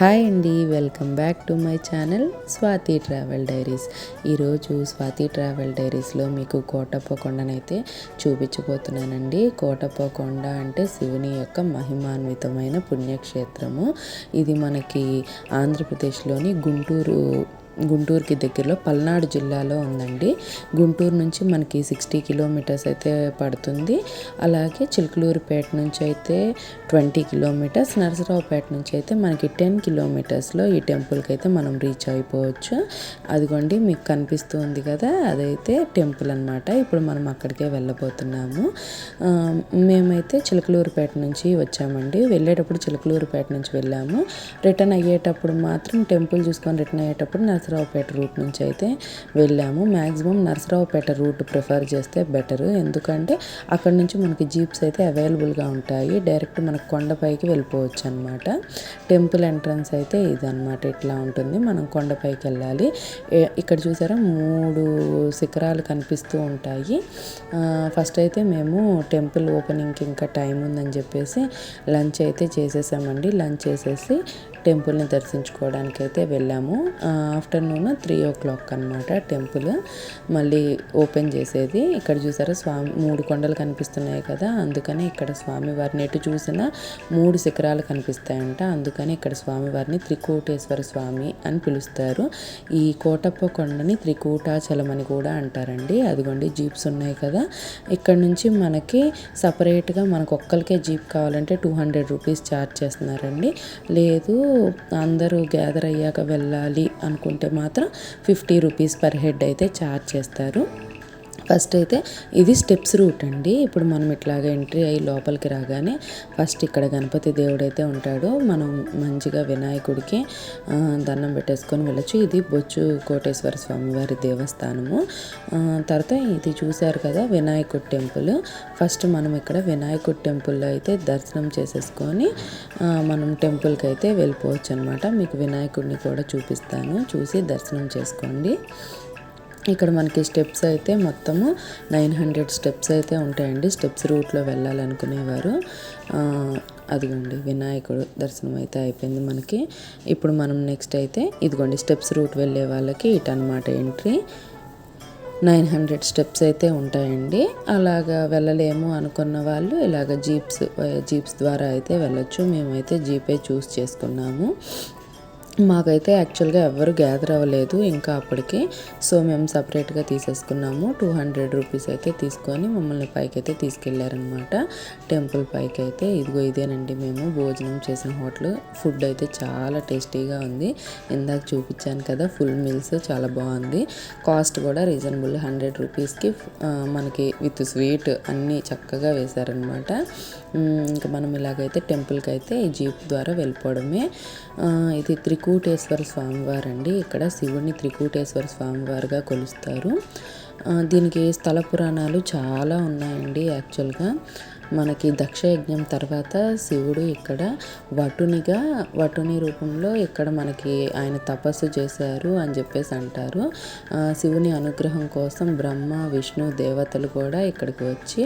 Hi అండి welcome back to my channel Swathi travel diaries ఈరోజు Swathi travel డైరీస్లో మీకు కోటప్పకొండనైతే చూపించబోతున్నానండి. కోటప్పకొండ అంటే శివుని యొక్క మహిమాన్వితమైన పుణ్యక్షేత్రము. ఇది మనకి ఆంధ్రప్రదేశ్లోని గుంటూరు గుంటూరుకి దగ్గరలో పల్నాడు జిల్లాలో ఉందండి. గుంటూరు నుంచి మనకి సిక్స్టీ కిలోమీటర్స్ అయితే పడుతుంది. అలాగే చిలుకలూరుపేట నుంచి అయితే ట్వంటీ కిలోమీటర్స్ నరసరావుపేట నుంచి అయితే మనకి టెన్ కిలోమీటర్స్లో ఈ టెంపుల్కి అయితే మనం రీచ్ అయిపోవచ్చు. అదిగోండి మీకు కనిపిస్తుంది కదా అదైతే టెంపుల్ అనమాట ఇప్పుడు మనం అక్కడికే వెళ్ళబోతున్నాము. మేమైతే చిలకలూరుపేట నుంచి వచ్చామండి. వెళ్ళేటప్పుడు చిలకలూరుపేట నుంచి వెళ్ళాము. రిటర్న్ అయ్యేటప్పుడు మాత్రం టెంపుల్ చూసుకొని రిటర్న్ అయ్యేటప్పుడు నరసరావుపేట రూట్ నుంచి అయితే వెళ్ళాము. మ్యాక్సిమం నరసరావుపేట రూట్ ప్రిఫర్ చేస్తే బెటర్. ఎందుకంటే అక్కడ నుంచి మనకి జీప్స్ అయితే అవైలబుల్గా ఉంటాయి. డైరెక్ట్ మనకు కొండపైకి వెళ్ళిపోవచ్చు అనమాట టెంపుల్ ఎంట్రన్స్ అయితే ఇదనమాట. ఇట్లా ఉంటుంది. మనం కొండపైకి వెళ్ళాలి. ఇక్కడ చూసారా? మూడు శిఖరాలు కనిపిస్తూ ఉంటాయి. ఫస్ట్ అయితే మేము టెంపుల్ ఓపెనింగ్కి ఇంకా టైం ఉందని చెప్పేసి లంచ్ అయితే చేసేసామండి. లంచ్ చేసేసి టెంపుల్ని దర్శించుకోవడానికి అయితే వెళ్ళాము ఆఫ్టర్నూన్ త్రీ ఓ క్లాక్ అనమాట టెంపుల్. మళ్ళీ ఓపెన్ చేసేది. ఇక్కడ చూసారా స్వామి మూడు కొండలు కనిపిస్తున్నాయి కదా అందుకని ఇక్కడ స్వామివారిని ఎటు చూసినా మూడు శిఖరాలు కనిపిస్తాయంట. అందుకని ఇక్కడ స్వామివారిని త్రికూటేశ్వర స్వామి అని పిలుస్తారు. ఈ కోటప్ప కొండని త్రికూటాచలం అని కూడా అంటారండి. అదిగోండి జీప్స్ ఉన్నాయి కదా. ఇక్కడ నుంచి మనకి సపరేట్గా మనకు ఒక్కరికే జీప్ కావాలంటే టూ హండ్రెడ్ రూపీస్ ఛార్జ్ చేస్తున్నారండి. లేదు అందరూ గ్యాదర్ అయ్యాక వెళ్ళాలి అనుకుంటే మాత్రం ఫిఫ్టీ రూపీస్ పర్ హెడ్ అయితే ఛార్జ్ చేస్తారు. ఫస్ట్ అయితే ఇది స్టెప్స్ రూట్ అండి. ఇప్పుడు మనం ఇట్లాగా ఎంట్రీ అయ్యి లోపలికి రాగానే ఫస్ట్ ఇక్కడ గణపతి దేవుడు అయితే ఉంటాడు. మనం మంచిగా వినాయకుడికి దండం పెట్టేసుకొని వెళ్ళొచ్చు. ఇది బొచ్చు కోటేశ్వర స్వామి వారి దేవస్థానము. తర్వాత ఇది చూశారు కదా వినాయకుడి టెంపుల్. ఫస్ట్ మనం ఇక్కడ వినాయకుడి టెంపుల్లో అయితే దర్శనం చేసేసుకొని మనం టెంపుల్కి అయితే వెళ్ళిపోవచ్చు అనమాట మీకు వినాయకుడిని కూడా చూపిస్తాను. చూసి దర్శనం చేసుకోండి. ఇక్కడ మనకి స్టెప్స్ అయితే మొత్తము నైన్ హండ్రెడ్ స్టెప్స్ అయితే ఉంటాయండి. స్టెప్స్ రూట్లో వెళ్ళాలనుకునేవారు. అదిగోండి వినాయకుడు దర్శనం అయితే అయిపోయింది మనకి. ఇప్పుడు మనం నెక్స్ట్ అయితే ఇదిగోండి స్టెప్స్ రూట్ వెళ్ళే వాళ్ళకి ఇటనమాట ఎంట్రీ. నైన్ హండ్రెడ్ స్టెప్స్ అయితే ఉంటాయండి. అలాగా వెళ్ళలేము అనుకున్న వాళ్ళు ఇలాగ జీప్స్ జీప్స్ ద్వారా అయితే వెళ్ళొచ్చు. మేమైతే జీపే చూస్ చేసుకున్నాము. మాకైతే యాక్చువల్గా ఎవరు గ్యాదర్ అవ్వలేదు ఇంకా అప్పటికి. సో మేము సపరేట్గా తీసేసుకున్నాము. టూ హండ్రెడ్ రూపీస్ అయితే తీసుకొని మమ్మల్ని పైకి అయితే తీసుకెళ్ళారనమాట టెంపుల్ పైకి అయితే ఇదిగో ఇదేనండి మేము భోజనం చేసిన హోటల్. ఫుడ్ అయితే చాలా టేస్టీగా ఉంది. ఇందాక చూపించాను కదా ఫుల్ మీల్స్ చాలా బాగుంది. కాస్ట్ కూడా రీజనబుల్ హండ్రెడ్ రూపీస్కి. మనకి విత్ స్వీట్ అన్నీ చక్కగా వేశారనమాట ఇంకా మనం ఇలాగైతే టెంపుల్కి అయితే ఈ జీప్ ద్వారా వెళ్ళిపోవడమే. ఇది త్రికూటేశ్వర స్వామివారండి. ఇక్కడ శివుని త్రికూటేశ్వర స్వామివారుగా కొలుస్తారు. దీనికి స్థల పురాణాలు చాలా ఉన్నాయండి యాక్చువల్గా. మనకి దక్షయజ్ఞం తర్వాత శివుడు ఇక్కడ వటునిగా వటుని రూపంలో ఇక్కడ మనకి ఆయన తపస్సు చేశారు అని చెప్పేసి అంటారు. శివుని అనుగ్రహం కోసం బ్రహ్మ విష్ణు దేవతలు కూడా ఇక్కడికి వచ్చి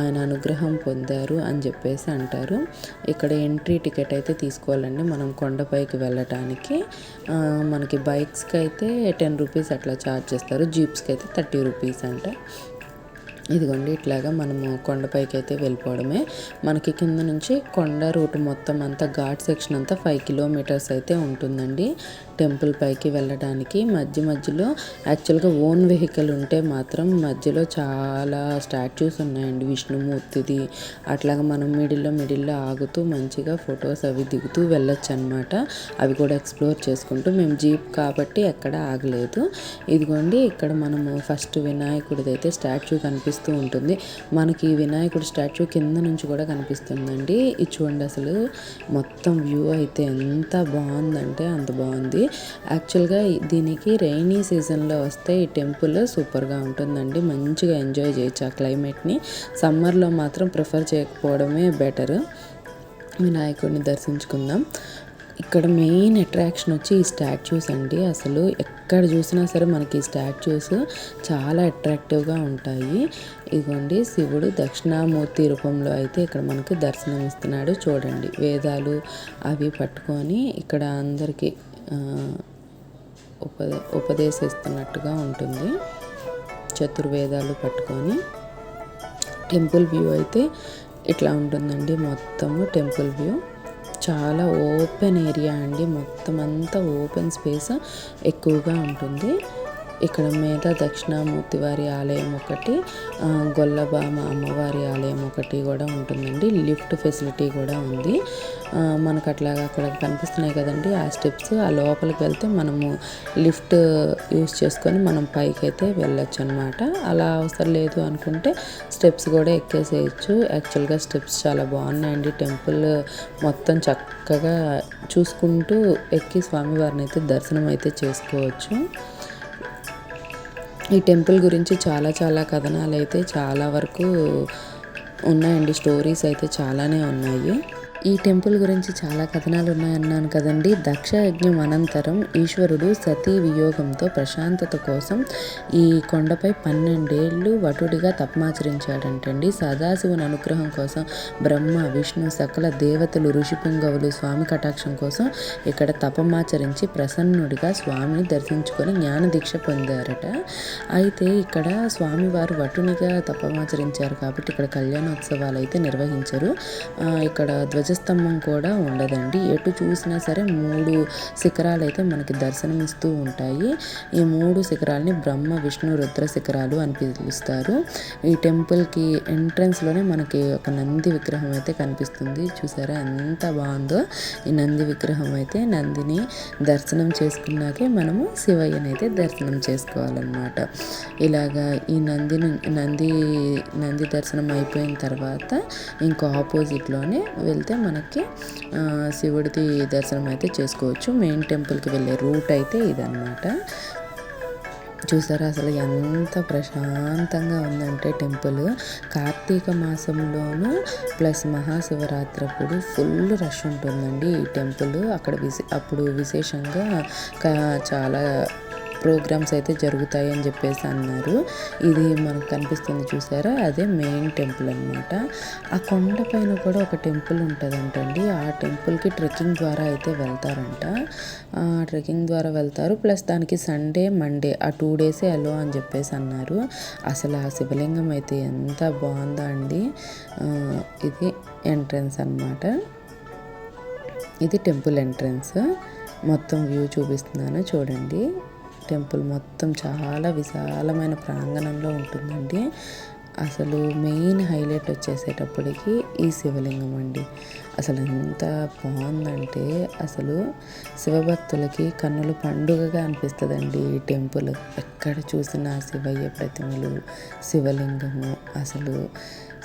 ఆయన అనుగ్రహం పొందారు అని చెప్పేసి అంటారు. ఇక్కడ ఎంట్రీ టికెట్ అయితే తీసుకోవాలండి మనం కొండపైకి వెళ్ళటానికి. మనకి బైక్స్కి అయితే టెన్ రూపీస్ అట్లా ఛార్జ్ చేస్తారు. జీప్స్కి అయితే థర్టీ రూపీస్ అంట. ఇదిగోండి ఇట్లాగా మనము కొండపైకి అయితే వెళ్ళిపోవడమే. మనకి కింద నుంచి కొండ రూట్ మొత్తం అంతా ఘాట్ సెక్షన్ అంతా ఫైవ్ కిలోమీటర్స్ అయితే ఉంటుందండి. టెంపుల్ పైకి వెళ్ళడానికి మధ్య మధ్యలో యాక్చువల్గా ఓన్ వెహికల్ ఉంటే మాత్రం మధ్యలో చాలా స్టాచ్యూస్ ఉన్నాయండి. విష్ణుమూర్తిది అట్లాగా మనం మిడిల్లో మిడిల్లో ఆగుతూ మంచిగా ఫొటోస్ అవి దిగుతూ వెళ్ళొచ్చు అనమాట అవి కూడా ఎక్స్ప్లోర్ చేసుకుంటూ మేము జీప్ కాబట్టి ఎక్కడ ఆగలేదు. ఇదిగోండి ఇక్కడ మనము ఫస్ట్ వినాయకుడిదైతే స్టాచ్యూ కనిపిస్తుంది. కనిపిస్తూ ఉంటుంది. మనకి వినాయకుడి స్టాచ్యూ కింద నుంచి కూడా కనిపిస్తుందండి. ఇది చూడండి అసలు. మొత్తం వ్యూ అయితే ఎంత బాగుందంటే అంత బాగుంది. యాక్చువల్గా దీనికి రైనీ సీజన్లో వస్తే ఈ టెంపుల్ సూపర్గా ఉంటుందండి. మంచిగా ఎంజాయ్ చేయొచ్చు ఆ క్లైమేట్ని. సమ్మర్లో మాత్రం ప్రిఫర్ చేయకపోవడమే బెటర్. వినాయకుడిని దర్శించుకుందాం. ఇక్కడ మెయిన్ అట్రాక్షన్ వచ్చి ఈ స్టాచ్యూస్ అండి. అసలు ఎక్కడ చూసినా సరే మనకి ఈ స్టాచ్యూస్ చాలా అట్రాక్టివ్గా ఉంటాయి. ఇదిగోండి శివుడు దక్షిణామూర్తి రూపంలో అయితే ఇక్కడ మనకి దర్శనం ఇస్తున్నాడు. చూడండి వేదాలు అవి పట్టుకొని ఇక్కడ అందరికీ ఉప ఉపదేశిస్తున్నట్టుగా ఉంటుంది. చతుర్వేదాలు పట్టుకొని టెంపుల్ వ్యూ అయితే ఇట్లా ఉంటుందండి మొత్తము టెంపుల్ వ్యూ. చాలా ఓపెన్ ఏరియా అండి. మొత్తం అంతా ఓపెన్ స్పేస్ ఎక్కువగా ఉంటుంది. ఇక్కడ మీద దక్షిణామూర్తి వారి ఆలయం ఒకటి గొల్లబామ అమ్మవారి ఆలయం ఒకటి కూడా ఉంటుందండి. లిఫ్ట్ ఫెసిలిటీ కూడా ఉంది. మనకు అట్లాగా అక్కడ కనిపిస్తున్నాయి కదండి ఆ స్టెప్స్ ఆ లోపలికి వెళ్తే మనము లిఫ్ట్ యూస్ చేసుకొని మనం పైకి అయితే వెళ్ళొచ్చు అనమాట అలా అవసరం లేదు అనుకుంటే స్టెప్స్ కూడా ఎక్కేసేయచ్చు. యాక్చువల్గా స్టెప్స్ చాలా బాగున్నాయండి. టెంపుల్ మొత్తం చక్కగా చూసుకుంటూ ఎక్కి స్వామివారిని అయితే దర్శనం అయితే చేసుకోవచ్చు. ఈ టెంపుల్ గురించి చాలా చాలా కథనాలు అయితే చాలా వరకు ఉన్నాయండి. స్టోరీస్ అయితే చాలానే ఉన్నాయి. ఈ టెంపుల్ గురించి చాలా కథనాలు ఉన్నాయన్నాను కదండి. దక్ష యజ్ఞం అనంతరం ఈశ్వరుడు సతీ వియోగంతో ప్రశాంతత కోసం ఈ కొండపై పన్నెండేళ్ళు వటుడిగా తపమాచరించాడంటండి. సదాశివుని అనుగ్రహం కోసం బ్రహ్మ విష్ణు సకల దేవతలు ఋషిపుంగవులు స్వామి కటాక్షం కోసం ఇక్కడ తపమాచరించి ప్రసన్నుడిగా స్వామిని దర్శించుకొని జ్ఞాన దీక్ష పొందారట. అయితే ఇక్కడ స్వామివారు వటునిగా తపమాచరించారు కాబట్టి ఇక్కడ కళ్యాణోత్సవాలు అయితే నిర్వహించరు. ఇక్కడ ధ్వజ ధ్వజస్తంభం కూడా ఉండదండి. ఎటు చూసినా సరే మూడు శిఖరాలు అయితే మనకి దర్శనమిస్తూ ఉంటాయి. ఈ మూడు శిఖరాలని బ్రహ్మ విష్ణు రుద్ర శిఖరాలు అని పిలుస్తారు. ఈ టెంపుల్కి ఎంట్రన్స్లోనే మనకి ఒక నంది విగ్రహం అయితే కనిపిస్తుంది. చూసారా ఎంత బాగుందో. ఈ నంది విగ్రహం అయితే నందిని దర్శనం చేసుకున్నాకే మనము శివయ్యని అయితే దర్శనం చేసుకోవాలన్నమాట. ఇలాగా ఈ నందిని నంది నంది దర్శనం అయిపోయిన తర్వాత ఇంకో ఆపోజిట్లోనే వెళ్తే మనకి శివుడిది దర్శనం అయితే చేసుకోవచ్చు. మెయిన్ టెంపుల్కి వెళ్ళే రూట్ అయితే ఇదన్నమాట. చూసారా అసలు ఎంత ప్రశాంతంగా ఉందంటే టెంపుల్. కార్తీక మాసంలోను ప్లస్ మహాశివరాత్రి అప్పుడు ఫుల్ రష్ ఉంటుందండి ఈ టెంపుల్. అక్కడ విశే అప్పుడు విశేషంగా చాలా ప్రోగ్రామ్స్ అయితే జరుగుతాయి అని చెప్పేసి అన్నారు. ఇది మనకు కనిపిస్తుంది చూసారా? అదే మెయిన్ టెంపుల్ అనమాట ఆ కొండ పైన కూడా ఒక టెంపుల్ ఉంటుందంటండి. ఆ టెంపుల్కి ట్రెక్కింగ్ ద్వారా అయితే వెళ్తారంట. ఆ ట్రెక్కింగ్ ద్వారా వెళ్తారు. ప్లస్ దానికి సండే మండే ఆ టూ డేసే అలో అని చెప్పేసి అన్నారు. అసలు ఆ శివలింగం అయితే ఎంత బాగుందా అండి. ఇది ఎంట్రన్స్ అన్నమాట. ఇది టెంపుల్ ఎంట్రన్స్ మొత్తం వ్యూ చూపిస్తున్నాను. చూడండి. టెంపుల్ మొత్తం చాలా విశాలమైన ప్రాంగణంలో ఉంటుందండి. అసలు మెయిన్ హైలైట్ వచ్చేసేటప్పటికి ఈ శివలింగం అండి. అసలు ఎంత బాగుందంటే అసలు శివభక్తులకి కన్నుల పండుగగా అనిపిస్తుందండి ఈ టెంపుల్. ఎక్కడ చూసినా శివయ్య ప్రతిమలు శివలింగము అసలు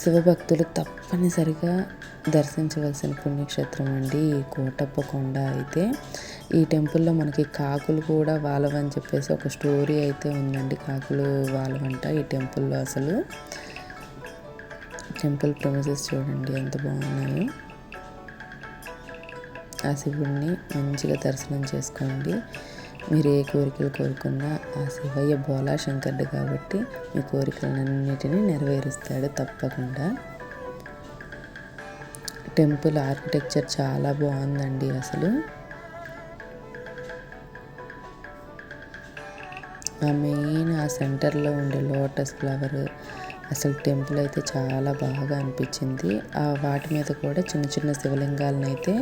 శివభక్తులు తప్పనిసరిగా దర్శించవలసిన పుణ్యక్షేత్రం అండి ఈ కోటప్ప కొండ అయితే. ఈ టెంపుల్లో మనకి కాకులు కూడా వాలవని చెప్పేసి ఒక స్టోరీ అయితే ఉందండి. కాకులు వాలవంట ఈ టెంపుల్లో అసలు. టెంపుల్ ప్రొమిసెస్ చూడండి ఎంత బాగున్నాయో. ఆ శివుడిని మంచిగా దర్శనం చేసుకోండి. మీరు ఏ కోరికలు కోరుకున్నా ఆ శివయ్య బోలా శంకరుడు కాబట్టి మీ కోరికలన్నిటినీ నెరవేరుస్తాడు తప్పకుండా. టెంపుల్ ఆర్కిటెక్చర్ చాలా బాగుందండి అసలు. ఆ మెయిన్ ఆ సెంటర్లో ఉండే లోటస్ ఫ్లవర్ అసలు టెంపుల్ అయితే చాలా బాగా అనిపించింది. ఆ వాటి మీద కూడా చిన్న చిన్న శివలింగాలను అయితే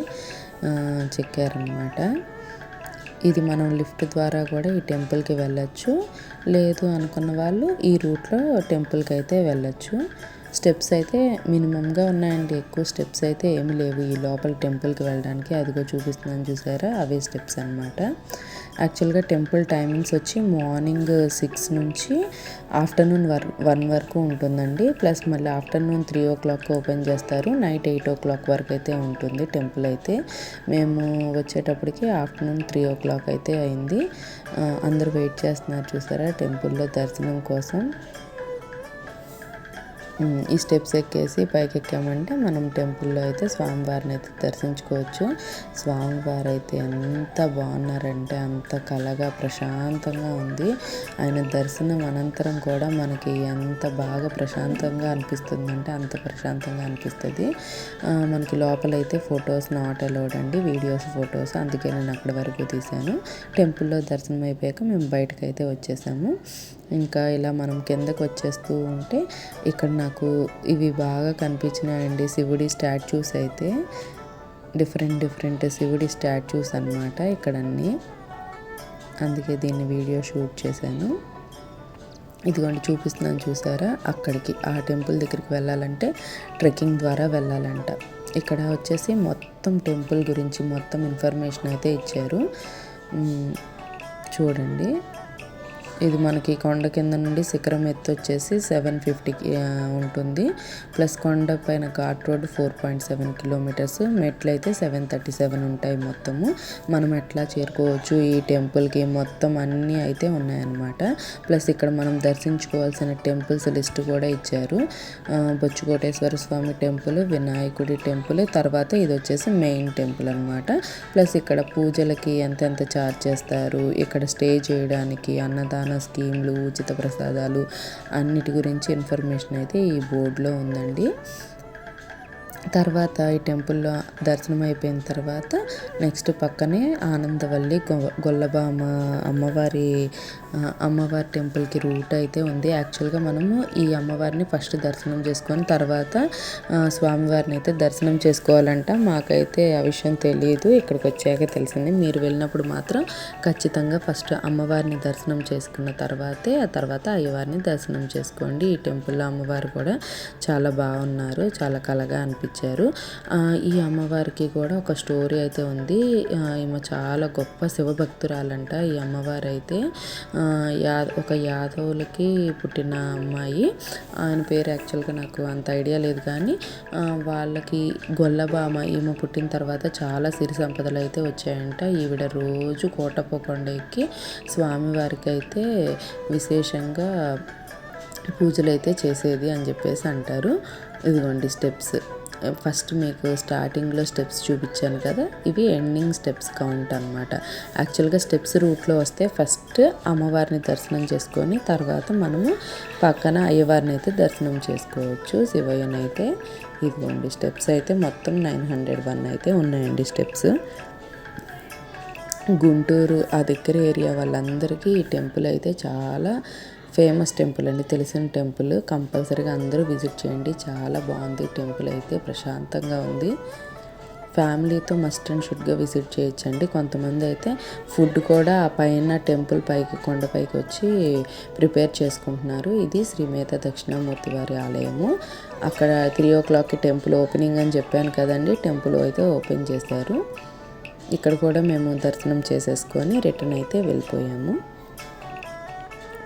చెక్కారనమాట ఇది మనం లిఫ్ట్ ద్వారా కూడా ఈ టెంపుల్కి వెళ్ళొచ్చు. లేదు అనుకున్న వాళ్ళు ఈ రూట్లో టెంపుల్కి అయితే వెళ్ళొచ్చు. స్టెప్స్ అయితే మినిమంగా ఉన్నాయండి. ఎక్కువ స్టెప్స్ అయితే ఏమి లేవు. ఈ లోపల టెంపుల్కి వెళ్ళడానికి అదిగో చూపిస్తున్నాను చూసారా? అవే స్టెప్స్ అనమాట యాక్చువల్గా టెంపుల్ టైమింగ్స్ వచ్చి మార్నింగ్ సిక్స్ నుంచి ఆఫ్టర్నూన్ వర్ వన్ వరకు ఉంటుందండి. ప్లస్ మళ్ళీ afternoon three o'clock open చేస్తారు. నైట్ ఎయిట్ ఓ క్లాక్ వరకు అయితే ఉంటుంది టెంపుల్ అయితే. మేము వచ్చేటప్పటికి ఆఫ్టర్నూన్ త్రీ ఓ క్లాక్ అయితే అయింది. అందరూ వెయిట్ చేస్తున్నారు చూసారా టెంపుల్లో దర్శనం కోసం. ఈ స్టెప్స్ ఎక్కేసి పైకి ఎక్కామంటే మనం టెంపుల్లో అయితే స్వామివారిని అయితే దర్శించుకోవచ్చు. స్వామివారు అయితే ఎంత బాగున్నారంటే అంత కలగా ప్రశాంతంగా ఉంది. ఆయన దర్శనం అనంతరం కూడా మనకి ఎంత బాగా ప్రశాంతంగా అనిపిస్తుందంటే అంత ప్రశాంతంగా అనిపిస్తుంది. మనకి లోపలైతే ఫొటోస్ నాట్ అలౌడ్ అండి. వీడియోస్ ఫొటోస్ అందుకే నేను అక్కడి వరకు తీశాను. టెంపుల్లో దర్శనం అయిపోయాక మేము బయటకు అయితే వచ్చేసాము. ఇంకా ఇలా మనం కిందకు వచ్చేస్తూ ఉంటే ఇక్కడ నాకు ఇవి బాగా కనిపించినాయండి శివుడి స్టాచ్యూస్ అయితే. డిఫరెంట్ డిఫరెంట్ శివుడి స్టాచ్యూస్ అన్నమాట ఇక్కడన్నీ. అందుకే దీన్ని వీడియో షూట్ చేశాను. ఇదిగోండి చూపిస్తున్నాను చూసారా? అక్కడికి ఆ టెంపుల్ దగ్గరికి వెళ్ళాలంటే ట్రెక్కింగ్ ద్వారా వెళ్ళాలంట. ఇక్కడ వచ్చేసి మొత్తం టెంపుల్ గురించి మొత్తం ఇన్ఫర్మేషన్ అయితే ఇచ్చారు. చూడండి. ఇది మనకి కొండ కింద నుండి శిఖరం ఎత్తు వచ్చేసి సెవెన్ ఫిఫ్టీకి ఉంటుంది. ప్లస్ కొండ పైన ghat road four point seven kilometres. మెట్లు అయితే సెవెన్ థర్టీ సెవెన్ ఉంటాయి మొత్తము. మనం ఎట్లా చేరుకోవచ్చు? ఈ టెంపుల్కి మొత్తం అన్నీ అయితే ఉన్నాయన్నమాట. ప్లస్ ఇక్కడ మనం దర్శించుకోవాల్సిన టెంపుల్స్ లిస్ట్ కూడా ఇచ్చారు. ఆ, బొచ్చుకోటేశ్వర స్వామి టెంపుల్ వినాయకుడి టెంపుల్ తర్వాత ఇది వచ్చేసి మెయిన్ టెంపుల్ అనమాట ప్లస్ ఇక్కడ పూజలకి ఎంతెంత ఛార్జ్ చేస్తారు? ఇక్కడ స్టే చేయడానికి అన్నదానం స్కీమ్లు ఉచిత ప్రసాదాలు అన్నిటి గురించి ఇన్ఫర్మేషన్ అయితే ఈ బోర్డులో ఉందండి. తర్వాత ఈ టెంపుల్లో దర్శనం అయిపోయిన తర్వాత నెక్స్ట్ పక్కనే ఆనందవల్లి గొల్లబామ అమ్మవారి అమ్మవారి టెంపుల్కి రూట్ అయితే ఉంది. యాక్చువల్గా మనము ఈ అమ్మవారిని ఫస్ట్ దర్శనం చేసుకొని తర్వాత స్వామివారిని అయితే దర్శనం చేసుకోవాలంట. మాకైతే ఆ విషయం తెలియదు. ఇక్కడికి వచ్చాక తెలిసింది. మీరు వెళ్ళినప్పుడు మాత్రం ఖచ్చితంగా ఫస్ట్ అమ్మవారిని దర్శనం చేసుకున్న తర్వాతే ఆ తర్వాత అయ్యవారిని దర్శనం చేసుకోండి. ఈ టెంపుల్లో అమ్మవారు కూడా చాలా బాగున్నారు. చాలా కలగా అనిపించింది. ఇచ్చారు. ఈ అమ్మవారికి కూడా ఒక స్టోరీ అయితే ఉంది. ఈమె చాలా గొప్ప శివభక్తురాలంట ఈ అమ్మవారు అయితే యా ఒక యాదవులకి పుట్టిన అమ్మాయి. ఆయన పేరు యాక్చువల్గా నాకు అంత ఐడియా లేదు కానీ వాళ్ళకి గొల్లబామ ఈమె పుట్టిన తర్వాత చాలా సిరి సంపదలు అయితే వచ్చాయంట. ఈవిడ రోజు కోటపోకొండ ఎక్కి స్వామివారికి అయితే విశేషంగా పూజలు అయితే చేసేది అని చెప్పేసి అంటారు. ఇదిగోండి స్టెప్స్. ఫస్ట్ మీకు స్టార్టింగ్లో స్టెప్స్ చూపించాను కదా ఇవి ఎండింగ్ స్టెప్స్ కౌంట్ అనమాట యాక్చువల్గా స్టెప్స్ రూట్లో వస్తే ఫస్ట్ అమ్మవారిని దర్శనం చేసుకొని తర్వాత మనము పక్కన అయ్యవారిని అయితే దర్శనం చేసుకోవచ్చు. శివయ్యని అయితే ఇదిగోండి స్టెప్స్ అయితే మొత్తం నైన్ హండ్రెడ్ వన్ అయితే ఉన్నాయండి స్టెప్స్. గుంటూరు ఆ దగ్గర ఏరియా వాళ్ళందరికీ ఈ టెంపుల్ అయితే చాలా ఫేమస్ టెంపుల్ అండి. తెలిసిన టెంపుల్ కంపల్సరీగా అందరూ విజిట్ చేయండి. చాలా బాగుంది టెంపుల్ అయితే. ప్రశాంతంగా ఉంది. ఫ్యామిలీతో మస్ట్ అండ్ షుడ్గా విజిట్ చేయొచ్చండి. కొంతమంది అయితే ఫుడ్ కూడా ఆ పైన టెంపుల్ పైకి కొండపైకి వచ్చి ప్రిపేర్ చేసుకుంటున్నారు. ఇది శ్రీమేత దక్షిణామూర్తి వారి ఆలయము. అక్కడ త్రీ ఓ క్లాక్కి టెంపుల్ ఓపెనింగ్ అని చెప్పాను కదండి. టెంపుల్ అయితే ఓపెన్ చేశారు. ఇక్కడ కూడా మేము దర్శనం చేసేసుకొని రిటర్న్ అయితే వెళ్ళిపోయాము.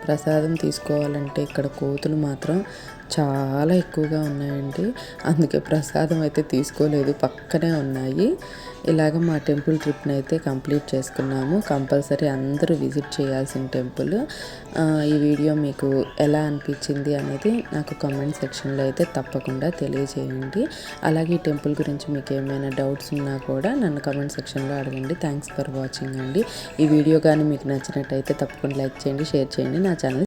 ప్రసాదం తీసుకోవాలంటే ఇక్కడ కోతులు మాత్రం చాలా ఎక్కువగా ఉన్నాయండి. అందుకే ప్రసాదం అయితే తీసుకోలేదు. పక్కనే ఉన్నాయి. ఇలాగ మా టెంపుల్ ట్రిప్ని అయితే కంప్లీట్ చేసుకున్నాము. కంపల్సరీ అందరూ విజిట్ చేయాల్సిన టెంపుల్. ఈ వీడియో మీకు ఎలా అనిపించింది అనేది నాకు కామెంట్ సెక్షన్లో అయితే తప్పకుండా తెలియజేయండి. అలాగే ఈ టెంపుల్ గురించి మీకు ఏమైనా డౌట్స్ ఉన్నా కూడా నన్ను కామెంట్ సెక్షన్లో అడగండి. థ్యాంక్స్ ఫర్ వాచింగ్ అండి. ఈ వీడియో కానీ మీకు నచ్చినట్టయితే తప్పకుండా లైక్ చేయండి షేర్ చేయండి. నా ఛానల్